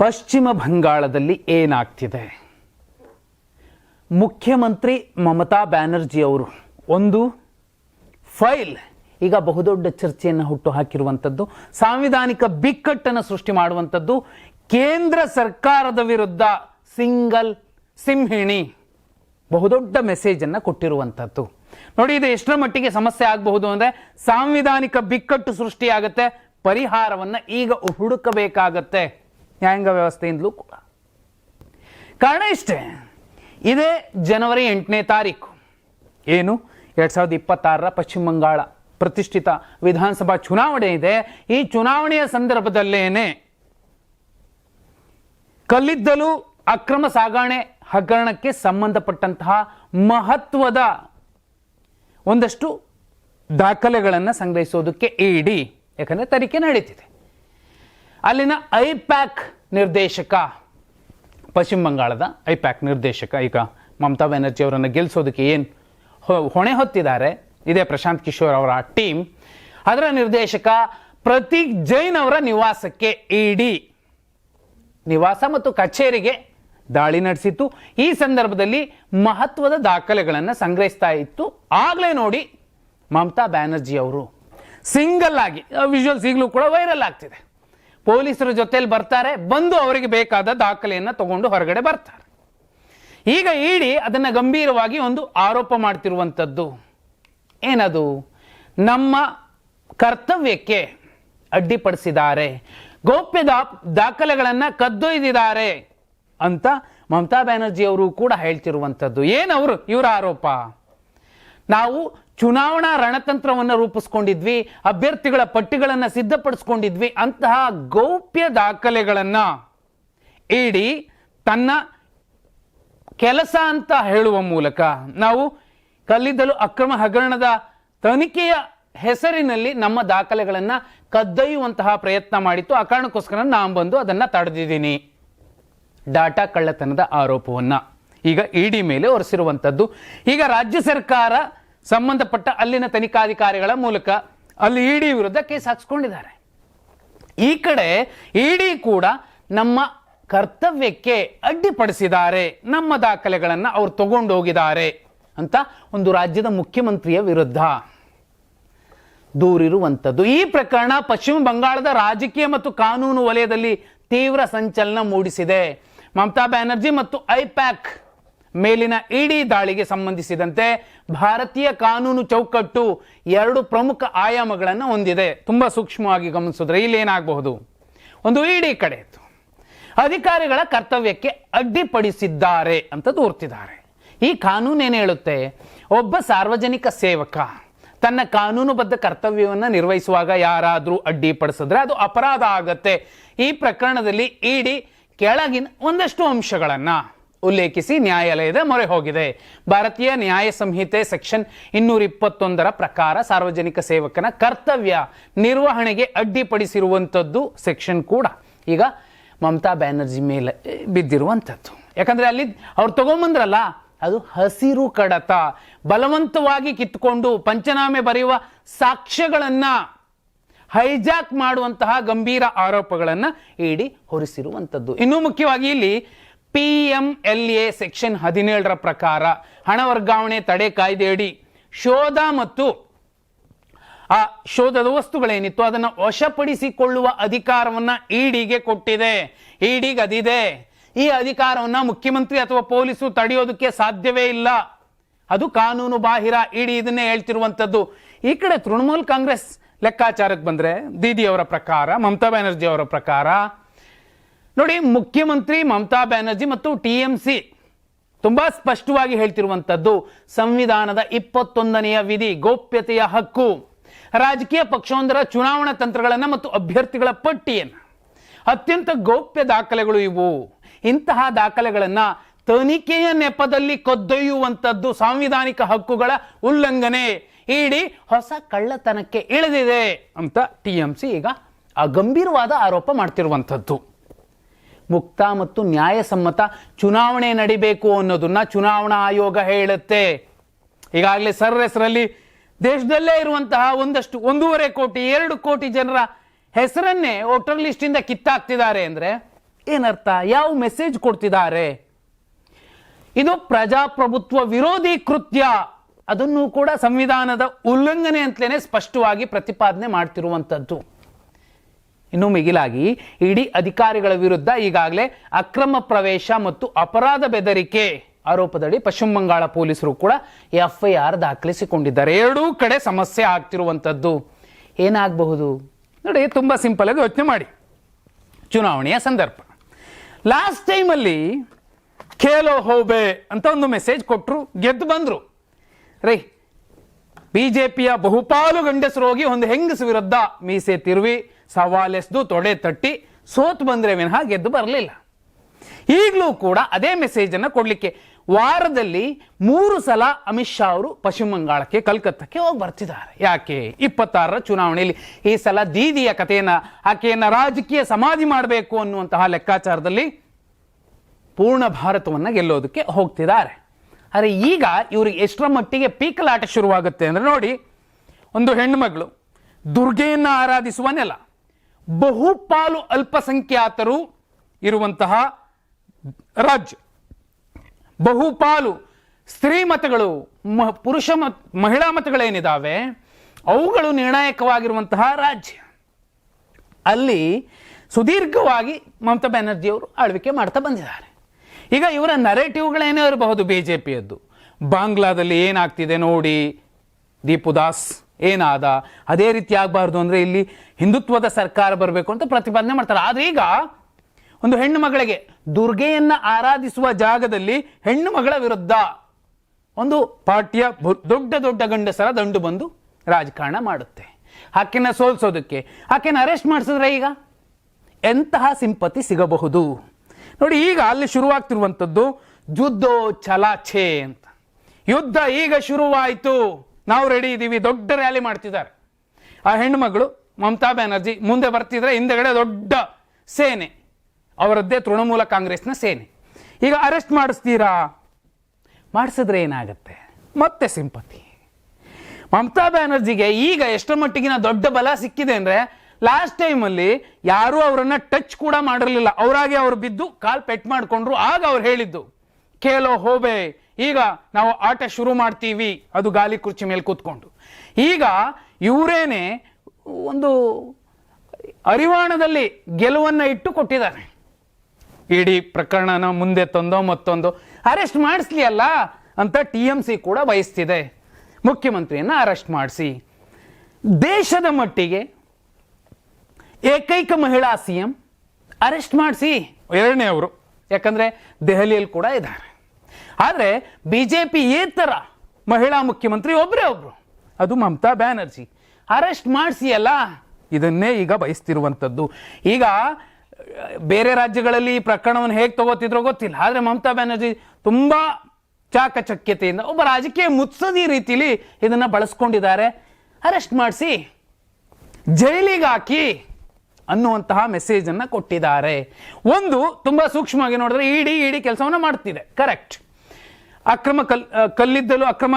ಪಶ್ಚಿಮ ಬಂಗಾಳದಲ್ಲಿ ಏನಾಗ್ತಿದೆ? ಮುಖ್ಯಮಂತ್ರಿ ಮಮತಾ ಬ್ಯಾನರ್ಜಿ ಅವರು ಒಂದು ಫೈಲ್, ಈಗ ಬಹುದೊಡ್ಡ ಚರ್ಚೆಯನ್ನು ಹುಟ್ಟು ಹಾಕಿರುವಂಥದ್ದು ಸಾಂವಿಧಾನಿಕ ಬಿಕ್ಕಟ್ಟನ್ನು ಸೃಷ್ಟಿ ಮಾಡುವಂಥದ್ದು, ಕೇಂದ್ರ ಸರ್ಕಾರದ ವಿರುದ್ಧ ಸಿಂಗಲ್ ಸಿಂಹಿಣಿ, ಬಹುದೊಡ್ಡ ಮೆಸೇಜನ್ನು ಕೊಟ್ಟಿರುವಂಥದ್ದು. ನೋಡಿ, ಇದು ಎಷ್ಟರ ಮಟ್ಟಿಗೆ ಸಮಸ್ಯೆ ಆಗಬಹುದು ಅಂದರೆ, ಸಾಂವಿಧಾನಿಕ ಬಿಕ್ಕಟ್ಟು ಸೃಷ್ಟಿಯಾಗತ್ತೆ, ಪರಿಹಾರವನ್ನು ಈಗ ಹುಡುಕಬೇಕಾಗತ್ತೆ. ನ್ಯಾಯಾಂಗ ವ್ಯವಸ್ಥೆಯಿಂದಲೂ ಕೂಡ. ಕಾರಣ ಇಷ್ಟೇ, ಇದೇ ಜನವರಿ ಎಂಟನೇ ತಾರೀಕು. ಏನು? ಎರಡ್ ಸಾವಿರದ ಇಪ್ಪತ್ತಾರರ ಪಶ್ಚಿಮ ಬಂಗಾಳ ಪ್ರತಿಷ್ಠಿತ ವಿಧಾನಸಭಾ ಚುನಾವಣೆ ಇದೆ. ಈ ಚುನಾವಣೆಯ ಸಂದರ್ಭದಲ್ಲೇನೆ ಕಲ್ಲಿದ್ದಲು ಅಕ್ರಮ ಸಾಗಾಣೆ ಹಗರಣಕ್ಕೆ ಸಂಬಂಧಪಟ್ಟಂತಹ ಮಹತ್ವದ ಒಂದಷ್ಟು ದಾಖಲೆಗಳನ್ನು ಸಂಗ್ರಹಿಸೋದಕ್ಕೆ ಇಡಿ ಯಾಕಂದರೆ ತನಿಖೆ ನಡೀತಿದೆ. ಅಲ್ಲಿನ ಐಪ್ಯಾಕ್ ನಿರ್ದೇಶಕ, ಪಶ್ಚಿಮ ಬಂಗಾಳದ ಐಪ್ಯಾಕ್ ನಿರ್ದೇಶಕ, ಈಗ ಮಮತಾ ಬ್ಯಾನರ್ಜಿ ಅವರನ್ನು ಗೆಲ್ಲಿಸೋದಕ್ಕೆ ಏನು ಹೊಣೆ ಹೊತ್ತಿದ್ದಾರೆ, ಇದೇ ಪ್ರಶಾಂತ್ ಕಿಶೋರ್ ಅವರ ಟೀಮ್. ಅದರ ನಿರ್ದೇಶಕ ಪ್ರತೀಕ್ ಜೈನ್ ಅವರ ನಿವಾಸಕ್ಕೆ ಇಡಿ. ನಿವಾಸ ಮತ್ತು ಕಚೇರಿಗೆ ದಾಳಿ ನಡೆಸಿತ್ತು. ಈ ಸಂದರ್ಭದಲ್ಲಿ ಮಹತ್ವದ ದಾಖಲೆಗಳನ್ನು ಸಂಗ್ರಹಿಸ್ತಾ ಇತ್ತು. ಆಗಲೇ ನೋಡಿ ಮಮತಾ ಬ್ಯಾನರ್ಜಿ ಅವರು. ಸಿಂಗಲ್ ಆಗಿ ವಿಜುವಲ್ಸ್ ಈಗಲೂ ಕೂಡ ವೈರಲ್ ಆಗ್ತಿದೆ. ಪೊಲೀಸರ ಜೊತೆಯಲ್ಲಿ ಬರ್ತಾರೆ, ಬಂದು ಅವರಿಗೆ ಬೇಕಾದ ದಾಖಲೆಯನ್ನು ತಗೊಂಡು ಹೊರಗಡೆ ಬರ್ತಾರೆ. ಈಗ ಇಡಿ ಅದನ್ನ ಗಂಭೀರವಾಗಿ ಒಂದು ಆರೋಪ ಮಾಡ್ತಿರುವಂಥದ್ದು ಏನದು? ನಮ್ಮ ಕರ್ತವ್ಯಕ್ಕೆ ಅಡ್ಡಿಪಡಿಸಿದ್ದಾರೆ. ಗೌಪ್ಯ ದಾಖಲೆಗಳನ್ನು ಕದ್ದೊಯ್ದಿದ್ದಾರೆ ಅಂತ ಮಮತಾ ಬ್ಯಾನರ್ಜಿ ಅವರು ಕೂಡ ಹೇಳ್ತಿರುವಂಥದ್ದು ಏನವರು ಇವರ ಆರೋಪ? ನಾವು ಚುನಾವಣಾ ರಣತಂತ್ರವನ್ನು ರೂಪಿಸ್ಕೊಂಡಿದ್ವಿ, ಅಭ್ಯರ್ಥಿಗಳ ಪಟ್ಟಿಗಳನ್ನು ಸಿದ್ಧಪಡಿಸ್ಕೊಂಡಿದ್ವಿ, ಅಂತಹ ಗೌಪ್ಯ ದಾಖಲೆಗಳನ್ನು ಇಡಿ ತನ್ನ ಕೆಲಸ ಅಂತ ಹೇಳುವ ಮೂಲಕ ನಾವು ಕಲ್ಲಿದ್ದಲು ಅಕ್ರಮ ಹಗರಣದ ತನಿಖೆಯ ಹೆಸರಿನಲ್ಲಿ ನಮ್ಮ ದಾಖಲೆಗಳನ್ನು ಕದ್ದೊಯ್ಯುವಂತಹ ಪ್ರಯತ್ನ ಮಾಡಿತ್ತು. ಆ ಕಾರಣಕ್ಕೋಸ್ಕರ ನಾನು ಬಂದು ಅದನ್ನು ತಡೆದಿದ್ದೀನಿ. ಡಾಟಾ ಕಳ್ಳತನದ ಆರೋಪವನ್ನು. ಈಗ ಇಡಿ ಮೇಲೆ ಹೊರಿಸಿರುವಂಥದ್ದು ಈಗ ರಾಜ್ಯ ಸರ್ಕಾರ ಸಂಬಂಧಪಟ್ಟ ಅಲ್ಲಿನ ತನಿಖಾಧಿಕಾರಿಗಳ ಮೂಲಕ ಅಲ್ಲಿ ಇಡಿ ವಿರುದ್ಧ ಕೇಸ್ ಹಾಕ್ಸ್ಕೊಂಡಿದ್ದಾರೆ. ಈ ಕಡೆ ಇಡಿ ಕೂಡ ನಮ್ಮ ಕರ್ತವ್ಯಕ್ಕೆ ಅಡ್ಡಿಪಡಿಸಿದ್ದಾರೆ. ನಮ್ಮ ದಾಖಲೆಗಳನ್ನು ಅವ್ರು ತಗೊಂಡು ಹೋಗಿದ್ದಾರೆ ಅಂತ ಒಂದು ರಾಜ್ಯದ ಮುಖ್ಯಮಂತ್ರಿಯ ವಿರುದ್ಧ. ದೂರಿರುವಂಥದ್ದು. ಈ ಪ್ರಕರಣ ಪಶ್ಚಿಮ ಬಂಗಾಳದ ರಾಜಕೀಯ ಮತ್ತು ಕಾನೂನು ವಲಯದಲ್ಲಿ ತೀವ್ರ ಸಂಚಲನ ಮೂಡಿಸಿದೆ. ಮಮತಾ ಬ್ಯಾನರ್ಜಿ ಮತ್ತು ಐಪ್ಯಾಕ್ ಮೇಲಿನ ಇಡಿ ದಾಳಿಗೆ ಸಂಬಂಧಿಸಿದಂತೆ ಭಾರತೀಯ ಕಾನೂನು ಚೌಕಟ್ಟು ಎರಡು ಪ್ರಮುಖ ಆಯಾಮಗಳನ್ನು ಹೊಂದಿದೆ. ತುಂಬ ಸೂಕ್ಷ್ಮವಾಗಿ ಗಮನಿಸಿದ್ರೆ ಇಲ್ಲಿ ಏನಾಗಬಹುದು? ಒಂದು ಇಡಿ ಕಡೆ ಅಧಿಕಾರಿಗಳ ಕರ್ತವ್ಯಕ್ಕೆ ಅಡ್ಡಿಪಡಿಸಿದ್ದಾರೆ ಅಂತ ದೂರ್ತಿದ್ದಾರೆ ಈ ಕಾನೂನು ಏನು ಹೇಳುತ್ತೆ? ಒಬ್ಬ ಸಾರ್ವಜನಿಕ ಸೇವಕ ತನ್ನ ಕಾನೂನುಬದ್ಧ ಕರ್ತವ್ಯವನ್ನು ನಿರ್ವಹಿಸುವಾಗ ಯಾರಾದರೂ ಅಡ್ಡಿಪಡಿಸಿದ್ರೆ ಅದು ಅಪರಾಧ ಆಗತ್ತೆ. ಈ ಪ್ರಕರಣದಲ್ಲಿ ಇಡಿ ಕೆಳಗಿನ ಒಂದಷ್ಟು ಅಂಶಗಳನ್ನು ಉಲ್ಲೇಖಿಸಿ ನ್ಯಾಯಾಲಯದ ಮೊರೆ ಹೋಗಿದೆ. ಭಾರತೀಯ ನ್ಯಾಯ ಸಂಹಿತೆ ಸೆಕ್ಷನ್ ಇನ್ನೂರ ಇಪ್ಪತ್ತೊಂದರ ಪ್ರಕಾರ ಸಾರ್ವಜನಿಕ ಸೇವಕನ ಕರ್ತವ್ಯ ನಿರ್ವಹಣೆಗೆ ಅಡ್ಡಿಪಡಿಸಿರುವಂಥದ್ದು ಸೆಕ್ಷನ್ ಕೂಡ. ಈಗ ಮಮತಾ ಬ್ಯಾನರ್ಜಿ ಮೇಲೆ ಬಿದ್ದಿರುವಂಥದ್ದು. ಯಾಕಂದರೆ ಅಲ್ಲಿ ಅವ್ರು ತಗೊಂಬಂದ್ರಲ್ಲ, ಅದು ಹಸಿರು ಕಡತ. ಬಲವಂತವಾಗಿ ಕಿತ್ಕೊಂಡು ಪಂಚನಾಮೆ ಬರೆಯುವ ಸಾಕ್ಷ್ಯಗಳನ್ನು ಹೈಜಾಕ್ ಮಾಡುವಂತಹ ಗಂಭೀರ ಆರೋಪಗಳನ್ನು ಇಡಿ ಹೊರಿಸಿರುವಂಥದ್ದು. ಇನ್ನೂ ಮುಖ್ಯವಾಗಿ ಇಲ್ಲಿ P M L A section ಹದಿನೇಳರ ಪ್ರಕಾರ ಹಣ ವರ್ಗಾವಣೆ ತಡೆ ಕಾಯ್ದೆಯಡಿ ಶೋಧ ಮತ್ತು, ಆ, ಶೋಧದ ವಸ್ತುಗಳೇನಿತ್ತು ಅದನ್ನು ವಶಪಡಿಸಿಕೊಳ್ಳುವ ಅಧಿಕಾರವನ್ನು ಇಡಿಗೆ ಕೊಟ್ಟಿದೆ. ಇಡಿಗೆ ಅದಿದೆ ಈ ಅಧಿಕಾರವನ್ನು ಮುಖ್ಯಮಂತ್ರಿ ಅಥವಾ ಪೊಲೀಸು ತಡೆಯೋದಕ್ಕೆ ಸಾಧ್ಯವೇ ಇಲ್ಲ. ಅದು ಕಾನೂನು ಬಾಹಿರ ಇಡಿ ಇದನ್ನೇ ಹೇಳ್ತಿರುವಂಥದ್ದು ಈ ಕಡೆ ತೃಣಮೂಲ್ ಕಾಂಗ್ರೆಸ್ ಲೆಕ್ಕಾಚಾರಕ್ಕೆ ಬಂದರೆ ದೀದಿಯವರ ಪ್ರಕಾರ, ಮಮತಾ ಬ್ಯಾನರ್ಜಿ ಅವರ ಪ್ರಕಾರ ನೋಡಿ, ಮುಖ್ಯಮಂತ್ರಿ ಮಮತಾ ಬ್ಯಾನರ್ಜಿ ಮತ್ತು ಟಿ ಎಂ ಸಿ ತುಂಬಾ ಸ್ಪಷ್ಟವಾಗಿ ಹೇಳ್ತಿರುವಂತದ್ದು ಸಂವಿಧಾನದ ಇಪ್ಪತ್ತೊಂದನೆಯ ವಿಧಿ, ಗೌಪ್ಯತೆಯ ಹಕ್ಕು. ರಾಜಕೀಯ ಪಕ್ಷವೊಂದರ ಚುನಾವಣಾ ತಂತ್ರಗಳನ್ನು ಮತ್ತು ಅಭ್ಯರ್ಥಿಗಳ ಪಟ್ಟಿಯನ್ನು. ಅತ್ಯಂತ ಗೌಪ್ಯ ದಾಖಲೆಗಳು ಇವು. ಇಂತಹ ದಾಖಲೆಗಳನ್ನ ತನಿಖೆಯ ನೆಪದಲ್ಲಿ ಕೊದ್ದೊಯ್ಯುವಂಥದ್ದು ಸಾಂವಿಧಾನಿಕ ಹಕ್ಕುಗಳ ಉಲ್ಲಂಘನೆ. ಇಡೀ ಹೊಸ ಕಳ್ಳತನಕ್ಕೆ ಇಳಿದಿದೆ ಅಂತ ಟಿ ಎಂ ಸಿ ಈಗ ಗಂಭೀರವಾದ ಆರೋಪ ಮಾಡ್ತಿರುವಂಥದ್ದು. ಮುಕ್ತ ಮತ್ತು ನ್ಯಾಯಸಮ್ಮತ ಚುನಾವಣೆ ನಡಿಬೇಕು ಅನ್ನೋದನ್ನ ಚುನಾವಣಾ ಆಯೋಗ ಹೇಳುತ್ತೆ. ಈಗಾಗಲೇ ಸರ್ ಹೆಸರಲ್ಲಿ ದೇಶದಲ್ಲೇ ಇರುವಂತಹ ಒಂದಷ್ಟು ಒಂದೂವರೆ ಕೋಟಿ, ಎರಡು ಕೋಟಿ ಜನರ ಹೆಸರನ್ನೇ ವೋಟರ್ ಲಿಸ್ಟಿಂದ ಕಿತ್ತಾಕ್ತಿದ್ದಾರೆ ಅಂದ್ರೆ ಏನರ್ಥ? ಯಾವ ಮೆಸೇಜ್ ಕೊಡ್ತಿದ್ದಾರೆ? ಇದು ಪ್ರಜಾಪ್ರಭುತ್ವ ವಿರೋಧಿ ಕೃತ್ಯ. ಅದನ್ನು ಕೂಡ ಸಂವಿಧಾನದ ಉಲ್ಲಂಘನೆ ಅಂತಲೇ ಸ್ಪಷ್ಟವಾಗಿ ಪ್ರತಿಪಾದನೆ ಮಾಡ್ತಿರುವಂಥದ್ದು ಇನ್ನು ಮಿಗಿಲಾಗಿ ಇಡೀ ಅಧಿಕಾರಿಗಳ ವಿರುದ್ಧ ಈಗಾಗಲೇ ಅಕ್ರಮ ಪ್ರವೇಶ ಮತ್ತು ಅಪರಾಧ ಬೆದರಿಕೆ ಆರೋಪದಡಿ ಪಶ್ಚಿಮ ಬಂಗಾಳ ಪೊಲೀಸರು ಕೂಡ ಎಫ್ಐಆರ್ ದಾಖಲಿಸಿಕೊಂಡಿದ್ದಾರೆ. ಎರಡೂ ಕಡೆ ಸಮಸ್ಯೆ ಆಗ್ತಿರುವಂಥದ್ದು ಏನಾಗಬಹುದು? ನೋಡಿ, ತುಂಬ ಸಿಂಪಲ್ ಆಗಿ ಯೋಚನೆ ಮಾಡಿ. ಚುನಾವಣೆಯ ಸಂದರ್ಭ. ಲಾಸ್ಟ್ ಟೈಮಲ್ಲಿ ಖೇಲೋ ಹೋಬೆ ಅಂತ ಒಂದು ಮೆಸೇಜ್ ಕೊಟ್ಟರು ಗೆದ್ದು ಬಂದರು. ರೈ ಪಿಯ ಬಹುಪಾಲು ಗಂಡಸರು ಹೋಗಿ ಒಂದು ಹೆಂಗಸ ವಿರುದ್ಧ ಮೀಸೆ ತಿರುವಿ ಸವಾಲೆಸ್ದು ತೊಡೆ ತಟ್ಟಿ ಸೋತ್ ಬಂದ್ರೆ ವಿನಃ ಗೆದ್ದು ಬರಲಿಲ್ಲ. ಈಗಲೂ ಕೂಡ ಅದೇ ಮೆಸೇಜ್ ಅನ್ನು ಕೊಡ್ಲಿಕ್ಕೆ ವಾರದಲ್ಲಿ ಮೂರು ಸಲ ಅಮಿತ್ ಶಾ ಅವರು ಪಶ್ಚಿಮ ಬಂಗಾಳಕ್ಕೆ, ಕಲ್ಕತ್ತಕ್ಕೆ ಹೋಗಿ ಬರ್ತಿದ್ದಾರೆ. ಯಾಕೆ? ಇಪ್ಪತ್ತಾರರ ಚುನಾವಣೆಯಲ್ಲಿ ಈ ಸಲ ದೀದಿಯ ಕಥೆಯನ್ನು, ಆಕೆಯನ್ನು ರಾಜಕೀಯ ಸಮಾಧಿ ಮಾಡಬೇಕು ಅನ್ನುವಂತಹ ಲೆಕ್ಕಾಚಾರದಲ್ಲಿ ಪೂರ್ಣ ಭಾರತವನ್ನು ಗೆಲ್ಲೋದಕ್ಕೆ ಹೋಗ್ತಿದ್ದಾರೆ. ಆದರೆ ಈಗ ಇವ್ರಿಗೆ ಎಷ್ಟರ ಮಟ್ಟಿಗೆ ಪೀಕಲಾಟ ಶುರುವಾಗುತ್ತೆ ಅಂದರೆ ನೋಡಿ, ಒಂದು ಹೆಣ್ಣುಮಗಳು ದುರ್ಗೆಯನ್ನು ಆರಾಧಿಸುವ ನೆಲ. ಬಹುಪಾಲು ಅಲ್ಪಸಂಖ್ಯಾತರು ಇರುವಂತಹ ರಾಜ್ಯ. ಬಹುಪಾಲು ಸ್ತ್ರೀ ಮತಗಳು, ಮ- ಪುರುಷ ಮತ್, ಮಹಿಳಾ ಮತಗಳೇನಿದ್ದಾವೆ ಅವುಗಳು ನಿರ್ಣಾಯಕವಾಗಿರುವಂತಹ ರಾಜ್ಯ. ಅಲ್ಲಿ ಸುದೀರ್ಘವಾಗಿ ಮಮತಾ ಬ್ಯಾನರ್ಜಿಯವರು ಆಳ್ವಿಕೆ ಮಾಡ್ತಾ ಬಂದಿದ್ದಾರೆ. ಈಗ ಇವರ ನರೇಟಿವ್ಗಳೇನೇ ಇರಬಹುದು ಬಿ ಜೆ ಪಿಯದ್ದು ಬಾಂಗ್ಲಾದಲ್ಲಿ ಏನಾಗ್ತಿದೆ ನೋಡಿ ದೀಪು ದಾಸ್ ಏನಾದ? ಅದೇ ರೀತಿ ಆಗಬಾರ್ದು ಅಂದರೆ ಇಲ್ಲಿ ಹಿಂದುತ್ವದ ಸರ್ಕಾರ ಬರಬೇಕು ಅಂತ ಪ್ರತಿಪಾದನೆ ಮಾಡ್ತಾರೆ. ಆದರೆ ಈಗ ಒಂದು ಹೆಣ್ಣು ಮಗಳಿಗೆ ದುರ್ಗೆಯನ್ನು ಆರಾಧಿಸುವ ಜಾಗದಲ್ಲಿ ಹೆಣ್ಣು ಮಗಳ ವಿರುದ್ಧ ಒಂದು ಪಾರ್ಟಿಯ ದೊಡ್ಡ ದೊಡ್ಡ ಗಂಡಸರ ದಂಡು ಬಂದು ರಾಜಕಾರಣ ಮಾಡುತ್ತೆ. ಆಕೆನ ಸೋಲ್ಸೋದಕ್ಕೆ, ಆಕೆನ ಅರೆಸ್ಟ್ ಮಾಡಿಸಿದ್ರೆ ಈಗ ಎಂತಹ ಸಿಂಪತಿ ಸಿಗಬಹುದು? ನೋಡಿ, ಈಗ ಅಲ್ಲಿ ಶುರುವಾಗ್ತಿರುವಂಥದ್ದು ಜುದ್ದೋ ಛಲಾಛೆ ಅಂತ. ಯುದ್ಧ ಈಗ ಶುರುವಾಯಿತು. ನಾವು ರೆಡಿ ಇದ್ದೀವಿ ದೊಡ್ಡ ರ್ಯಾಲಿ ಮಾಡ್ತಿದ್ದಾರೆ. ಆ ಹೆಣ್ಮಗಳು ಮಮತಾ ಬ್ಯಾನರ್ಜಿ ಮುಂದೆ ಬರ್ತಿದ್ರೆ ಹಿಂದೆಗಡೆ ದೊಡ್ಡ ಸೇನೆ, ಅವರದ್ದೇ ತೃಣಮೂಲ ಕಾಂಗ್ರೆಸ್ನ ಸೇನೆ. ಈಗ ಅರೆಸ್ಟ್ ಮಾಡಿಸ್ತೀರಾ? ಮಾಡಿಸಿದ್ರೆ ಏನಾಗುತ್ತೆ? ಮತ್ತೆ ಸಿಂಪತಿ ಮಮತಾ ಬ್ಯಾನರ್ಜಿಗೆ ಈಗ ಎಷ್ಟರ ಮಟ್ಟಿಗಿನ ದೊಡ್ಡ ಬಲ ಸಿಕ್ಕಿದೆ ಅಂದರೆ ಲಾಸ್ಟ್ ಟೈಮಲ್ಲಿ ಯಾರೂ ಅವರನ್ನು ಟಚ್ ಕೂಡ ಮಾಡಿರಲಿಲ್ಲ. ಅವರಾಗೆ ಅವ್ರು ಬಿದ್ದು ಕಾಲು ಪೆಟ್ ಮಾಡಿಕೊಂಡ್ರು. ಆಗ ಅವ್ರು ಹೇಳಿದ್ದು ಕೇಲೋ ಹೋಬೆ ಈಗ ನಾವು ಆಟ ಶುರು ಮಾಡ್ತೀವಿ. ಅದು ಗಾಲಿ ಕುರ್ಚಿ ಮೇಲೆ ಕೂತ್ಕೊಂಡು. ಈಗ ಇವರೇನೆ ಒಂದು ಅರಿವಾಣದಲ್ಲಿ ಗೆಲುವನ್ನು ಇಟ್ಟು ಕೊಟ್ಟಿದ್ದಾರೆ. ಇಡೀ ಪ್ರಕರಣನ ಮುಂದೆ ತಂದೋ ಮತ್ತೊಂದು, ಅರೆಸ್ಟ್ ಮಾಡಿಸ್ಲಿ ಅಲ್ಲ ಅಂತ ಟಿ ಎಂ ಸಿ ಕೂಡ ಬಯಸ್ತಿದೆ. ಮುಖ್ಯಮಂತ್ರಿಯನ್ನ ಅರೆಸ್ಟ್ ಮಾಡಿಸಿ. ದೇಶದ ಮಟ್ಟಿಗೆ ಏಕೈಕ ಮಹಿಳಾ ಸಿ ಎಂ ಅರೆಸ್ಟ್ ಮಾಡಿಸಿ. ಎರಡನೇ ಅವರು. ಯಾಕಂದರೆ ದೆಹಲಿಯಲ್ಲಿ ಕೂಡ ಇದ್ದಾರೆ. ಆದರೆ ಬಿ ಜೆ ಪಿ ಏತರ ಮಹಿಳಾ ಮುಖ್ಯಮಂತ್ರಿ ಒಬ್ಬರೇ ಒಬ್ರು. ಅದು ಮಮತಾ ಬ್ಯಾನರ್ಜಿ. ಅರೆಸ್ಟ್ ಮಾಡಿಸಿ ಅಲ್ಲ ಇದನ್ನೇ ಈಗ ಬಯಸ್ತಿರುವಂಥದ್ದು. ಈಗ, ಬೇರೆ ರಾಜ್ಯಗಳಲ್ಲಿ ಈ ಪ್ರಕರಣವನ್ನು ಹೇಗೆ ತಗೋತಿದ್ರೋ ಗೊತ್ತಿಲ್ಲ. ಆದರೆ ಮಮತಾ ಬ್ಯಾನರ್ಜಿ ತುಂಬ ಚಾಕಚಕ್ಯತೆಯಿಂದ ಒಬ್ಬ ರಾಜಕೀಯ ಮುತ್ಸದಿ ರೀತಿಲಿ ಇದನ್ನು ಬಳಸ್ಕೊಂಡಿದ್ದಾರೆ. ಅರೆಸ್ಟ್ ಮಾಡಿಸಿ. ಜೈಲಿಗೆ ಹಾಕಿ. ಅನ್ನುವಂತಹ ಮೆಸೇಜ್ ಅನ್ನ ಕೊಟ್ಟಿದ್ದಾರೆ. ಒಂದು ತುಂಬಾ ಸೂಕ್ಷ್ಮವಾಗಿ ನೋಡಿದ್ರೆ ಇಡಿ ಇಡಿ ಕೆಲಸವನ್ನ ಮಾಡ್ತಿದೆ. ಕರೆಕ್ಟ್ ಅಕ್ರಮ ಕಲ್ ಕಲ್ಲಿದ್ದಲು ಅಕ್ರಮ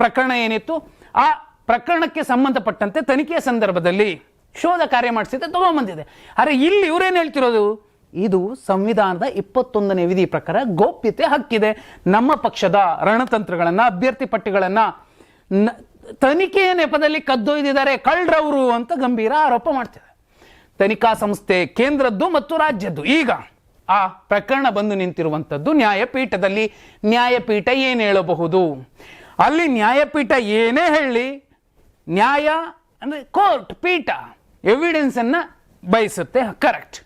ಪ್ರಕರಣ ಏನಿತ್ತು? ಆ ಪ್ರಕರಣಕ್ಕೆ ಸಂಬಂಧಪಟ್ಟಂತೆ ತನಿಖೆಯ ಸಂದರ್ಭದಲ್ಲಿ ಶೋಧ ಕಾರ್ಯ ಮಾಡಿಸಿದ್ದೆ ತಗೊಂಬಂದಿದೆ ಆದರೆ ಇಲ್ಲಿ ಇವರೇನು ಹೇಳ್ತಿರೋದು? ಇದು ಸಂವಿಧಾನದ ಇಪ್ಪತ್ತೊಂದನೇ ವಿಧಿ ಪ್ರಕಾರ ಗೌಪ್ಯತೆ ಹಕ್ಕಿದೆ. ನಮ್ಮ ಪಕ್ಷದ ರಣತಂತ್ರಗಳನ್ನ, ಅಭ್ಯರ್ಥಿ ಪಟ್ಟಿಗಳನ್ನ ತನಿಖೆಯ ನೆಪದಲ್ಲಿ ಕದ್ದೊಯ್ದಿದ್ದಾರೆ ಕಳ್ಳ್ರವರು ಅಂತ ಗಂಭೀರ ಆರೋಪ ಮಾಡ್ತಿದೆ. ತನಿಖಾ ಸಂಸ್ಥೆ ಕೇಂದ್ರದ್ದು ಮತ್ತು ರಾಜ್ಯದ್ದು. ಈಗ ಆ ಪ್ರಕರಣ ಬಂದು ನಿಂತಿರುವಂಥದ್ದು ನ್ಯಾಯಪೀಠದಲ್ಲಿ. ನ್ಯಾಯಪೀಠ ಏನು ಹೇಳಬಹುದು? ಅಲ್ಲಿ ನ್ಯಾಯಪೀಠ ಏನೇ ಹೇಳಿ, ನ್ಯಾಯ ಅಂದರೆ ಕೋರ್ಟ್, ಪೀಠ ಎವಿಡೆನ್ಸನ್ನು ಬಯಸುತ್ತೆ. ಕರೆಕ್ಟ್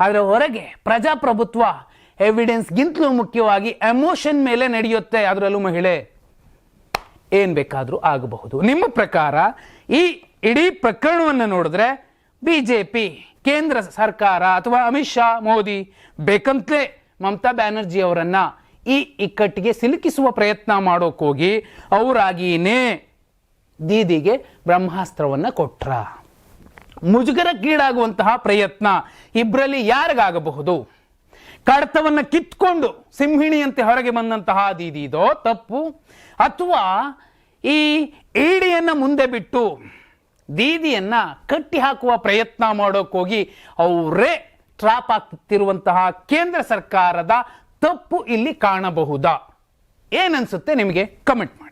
ಆದರೆ ಹೊರಗೆ ಪ್ರಜಾಪ್ರಭುತ್ವ ಎವಿಡೆನ್ಸ್ಗಿಂತಲೂ ಮುಖ್ಯವಾಗಿ ಎಮೋಷನ್ ಮೇಲೆ ನಡೆಯುತ್ತೆ. ಅದರಲ್ಲೂ ಮಹಿಳೆ ಏನ್ ಬೇಕಾದರೂ ಆಗಬಹುದು. ನಿಮ್ಮ ಪ್ರಕಾರ ಈ ಇಡೀ ಪ್ರಕರಣವನ್ನು ನೋಡಿದ್ರೆ ಬಿಜೆಪಿ, ಕೇಂದ್ರ ಸರ್ಕಾರ ಅಥವಾ ಅಮಿತ್ ಶಾ, ಮೋದಿ ಬೇಕಂತಲೇ ಮಮತಾ ಬ್ಯಾನರ್ಜಿ ಅವರನ್ನು ಈ ಇಕ್ಕಟ್ಟಿಗೆ ಸಿಲುಕಿಸುವ ಪ್ರಯತ್ನ ಮಾಡೋಕ್ಕೋಗಿ ಅವರಾಗಿಯೇ ದೀದಿಗೆ ಬ್ರಹ್ಮಾಸ್ತ್ರವನ್ನ ಕೊಟ್ರ. ಮುಜುಗರಕ್ಕೀಡಾಗುವಂತಹ ಪ್ರಯತ್ನ ಇಬ್ಬರಲ್ಲಿ ಯಾರಿಗಾಗಬಹುದು? ಕಡತವನ್ನ ಕಿತ್ಕೊಂಡು ಸಿಂಹಿಣಿಯಂತೆ ಹೊರಗೆ ಬಂದಂತಹ ದೀದಿದೋ ತಪ್ಪು. ಅಥವಾ ಈ ಏಡಿಯನ್ನ ಮುಂದೆ ಬಿಟ್ಟು ದೀದಿಯನ್ನ ಕಟ್ಟಿ ಹಾಕುವ ಪ್ರಯತ್ನ ಮಾಡೋಕ್ಕೋಗಿ ಅವರೇ ಟ್ರಾಪ್ ಆಗ್ತಿರುವಂತಹ ಕೇಂದ್ರ ಸರ್ಕಾರದ ತಪ್ಪು ಇಲ್ಲಿ ಕಾಣಬಹುದಾ? ಏನನ್ಸುತ್ತೆ ನಿಮಗೆ? ಕಮೆಂಟ್